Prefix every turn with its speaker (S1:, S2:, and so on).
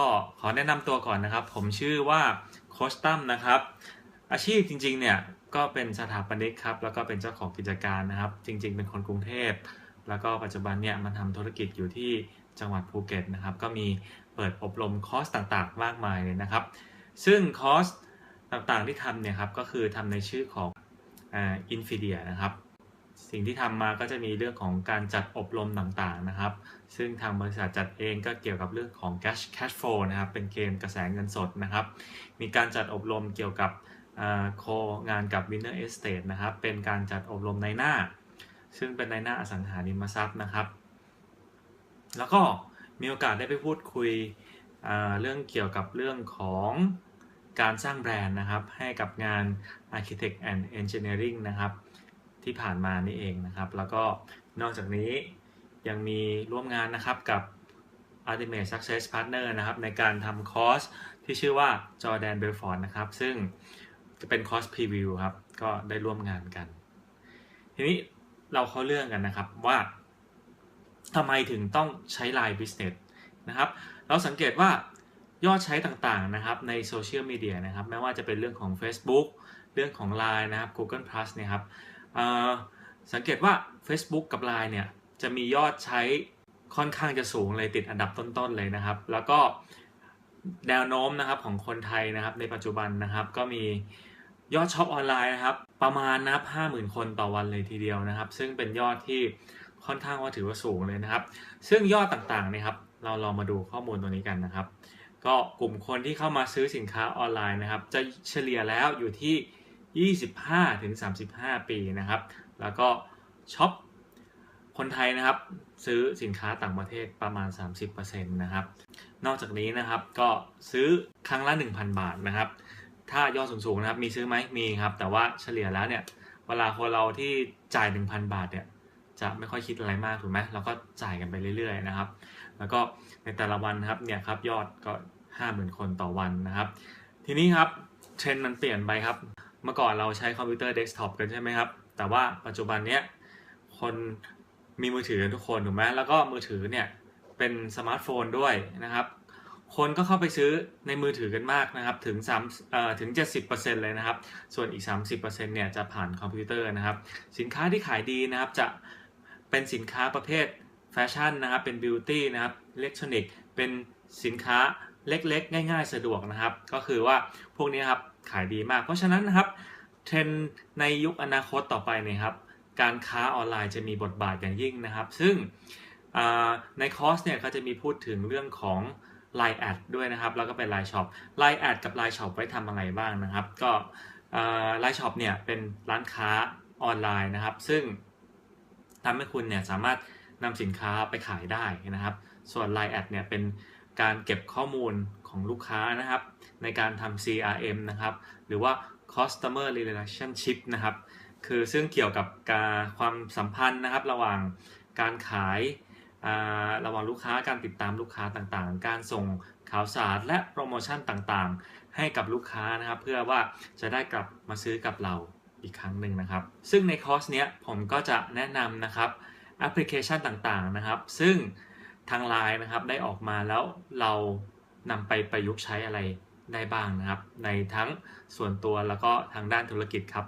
S1: ็ขอแนะนำตัวก่อนนะครับ ผมชื่อว่าโคชตั้มนะครับ อาชีพจริงๆเนี่ยก็เป็นสถาปนิกครับ แล้วก็เป็นเจ้าของกิจการนะครับ จริง ๆ เป็นคนกรุงเทพ แล้วก็ปัจจุบันเนี่ยมันทำธุรกิจอยู่ที่จังหวัดภูเก็ตนะครับ ก็มีเปิดอบรมคอร์สต่างๆ มากมายเลยนะครับ ซึ่งคอร์สต่างๆที่ทำเนี่ยครับก็คือทำในชื่อของอินฟิเดียนะครับ สิ่งที่ทำมาก็จะมีเรื่องของการจัดอบรมต่างๆนะครับ ซึ่งทางบริษัทจัดเองก็เกี่ยวกับเรื่องของ cash cash flow นะครับ เป็นเกมกระแสเงินสดนะครับ มีการจัดอบรมเกี่ยวกับโคงานกับ Winner Estate นะครับ เป็นการจัดอบรมในหน้า ซึ่งเป็นในหน้าอสังหาริมทรัพย์นะครับ แล้วก็มีโอกาสได้ไปพูดคุยเรื่องเกี่ยวกับเรื่องของการสร้างแบรนด์นะครับ ให้กับงาน Architect and Engineering นะครับ ที่ผ่านมานี่เองนะครับ แล้วก็นอกจากนี้ยังมีร่วมงานนะครับกับ Ultimate Success Partner นะครับในการทำคอร์สที่ชื่อว่า Jordan Belfort นะครับ ซึ่งจะเป็นคอร์สพรีวิวครับ ก็ได้ร่วมงานกัน ทีนี้เราเข้าเรื่องกันนะครับว่าทำไมถึงต้องใช้ Line Business นะครับ เราสังเกตว่ายอดใช้ต่างๆนะครับในโซเชียลมีเดียนะครับ ไม่ว่าจะเป็นเรื่องของ Facebook เรื่องของ Line นะครับ Google Plus เนี่ยครับ สังเกตว่า Facebook กับ Line เนี่ยจะมียอดใช้ค่อนข้างจะสูงเลยติดอันดับต้นๆเลยนะครับ แล้วก็แนวโน้มนะครับของคนไทยนะครับในปัจจุบันนะครับก็มียอดช็อปออนไลน์นะครับประมาณนะครับ50,000คนต่อวันเลยทีเดียวนะครับ ซึ่งเป็นยอดที่ค่อนข้างว่าถือว่าสูงเลยนะครับ ซึ่งยอดต่างๆนะครับ เราลองมาดูข้อมูลตัวนี้กันนะครับ ก็กลุ่มคนที่เข้ามาซื้อสินค้าออนไลน์นะครับ จะเฉลี่ยแล้วอยู่ที่ 25ถึง35 ปีนะครับ แล้วก็ช็อปคนไทยนะครับซื้อสินค้าต่างประเทศประมาณ 30%นะครับ นอกจากนี้นะครับก็ซื้อครั้งละ 1,000 บาทนะครับ ถ้ายอดสูงๆนะครับมีซื้อไหมมีครับ แต่ว่าเฉลี่ยแล้วเนี่ยเวลาคนเราที่จ่าย 1,000 บาทเนี่ยจะไม่ค่อยคิดอะไรมากถูกไหมเราก็จ่ายกันไปเรื่อยๆนะครับ แล้วก็ในแต่ละวันนะครับเนี่ยครับยอดก็ 50,000 คนต่อวันนะครับ ทีนี้ครับเทรนด์มันเปลี่ยนไปครับ เมื่อก่อนเราใช้คอมพิวเตอร์เดสก์ท็อปกันใช่ไหมครับ แต่ว่าปัจจุบันเนี้ยคนมีมือถือกันทุกคนถูกไหมแล้วก็มือถือเนี่ยเป็นสมาร์ทโฟนด้วยนะครับ คนก็เข้าไปซื้อในมือถือกันมากนะครับถึง3เอ่อถึง 70%เลยนะครับ ส่วนอีก 30%เนี่ยจะผ่านคอมพิวเตอร์นะครับ สินค้าที่ขายดีนะครับจะเป็นสินค้าประเภทแฟชั่นนะครับ เป็นบิวตี้นะครับอิเล็กทรอนิกส์เป็นสินค้า เล็กๆ ง่าย ๆ สะดวกนะครับ ก็คือว่าพวกนี้ครับขายดีมาก เพราะฉะนั้นนะครับเทรนในยุคอนาคตต่อไปเนี่ยครับการค้าออนไลน์จะมีบทบาทอย่างยิ่งนะครับ ซึ่งในคอร์สเนี่ยเขาจะมีพูดถึงเรื่องของ Line แอดด้วยนะครับ แล้วก็เป็น Line Shop Line แอดกับ Line Shop ไว้ทำอะไรบ้างนะครับ ก็ไลน์ช็อปเนี่ยเป็นร้านค้าออนไลน์นะครับ ซึ่งทำให้คุณเนี่ยสามารถนำสินค้าไปขายได้นะครับ ส่วน Line แอดเนี่ยเป็น การเก็บข้อมูลของลูกค้านะครับ ในการทำ CRM นะครับ หรือว่า Customer Relationship นะครับ คือซึ่งเกี่ยวกับการความสัมพันธ์นะครับ ระหว่างการขายระหว่างลูกค้าการติดตามลูกค้าต่างๆ การส่งข่าวสารและโปรโมชั่นต่างๆ ให้กับลูกค้านะครับ เพื่อว่าจะได้กลับมาซื้อกับเราอีกครั้งหนึ่งนะครับ ซึ่งในคอร์สเนี้ยผมก็จะแนะนำนะครับแอปพลิเคชันต่างๆนะครับ ซึ่ง ทางไลน์นะครับได้ออกมาแล้วเรานำไปประยุกต์ใช้อะไรได้บ้างนะครับ ในทั้งส่วนตัวแล้วก็ทางด้านธุรกิจครับ